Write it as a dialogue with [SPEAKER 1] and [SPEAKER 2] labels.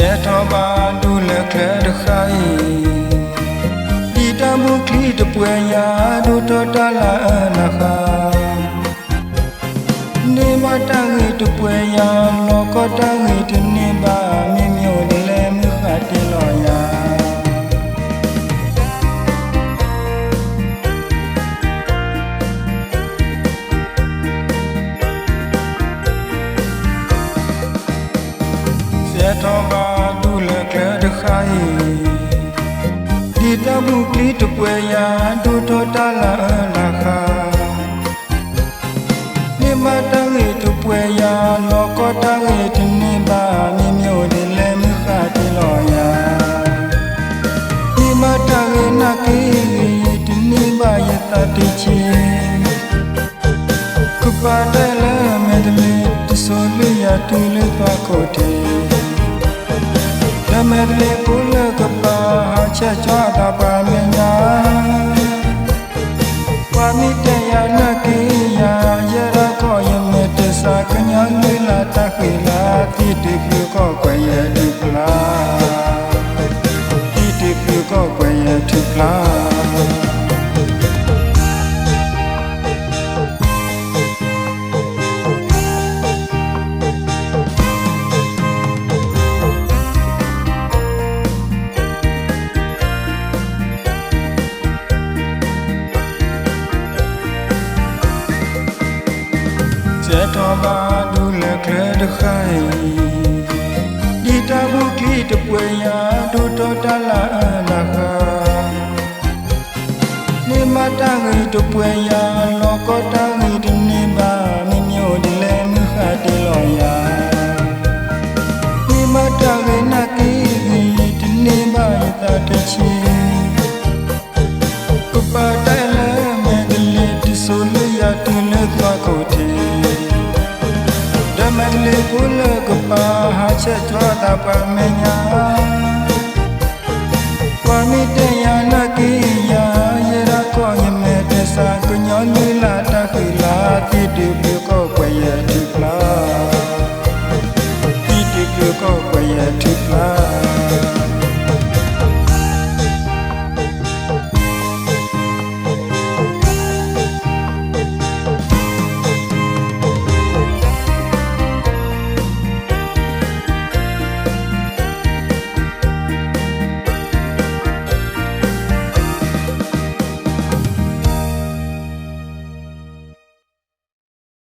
[SPEAKER 1] စေတော်ပါဒုလကလတခိုင်ဒီတမှုခလီတပွဲရာဒုတော်တလာနခာနေမတငေတပွဲ စေတော်ပါဒုလကတခိုင်ဒီတမှုကလေးတပွဲရာဒုတော်တလာနာခာနေမတငေတပွဲရာလောကတငေတနေပါမြမြို့ဒီလဲမြခတိလောရာဒီမတငေနာကေတနေပါယတတိချီကပါတဲလဲမဲတလီတဆိုလီယာတူလေပါကိုတီလ မဲတလီပူလကပါဟာချက်ချွာတာပါမညာဝါမီတယာနကီယာရရကောယမေတစာကညာလေလာတခိလာတိတိပြုကောကွယ်ရတိပလာတိတိပြုကောကွယ်ရတိပလာ စေတော်ပါဒုလကလ လေးပူလကပါဟာချက်ထွားတာပါမညာဝါမီတယာနာကီယာရရကောယမဲတစာကညောလူလာတခိလာတိတူပြုကောကွယ်ရတိပလာ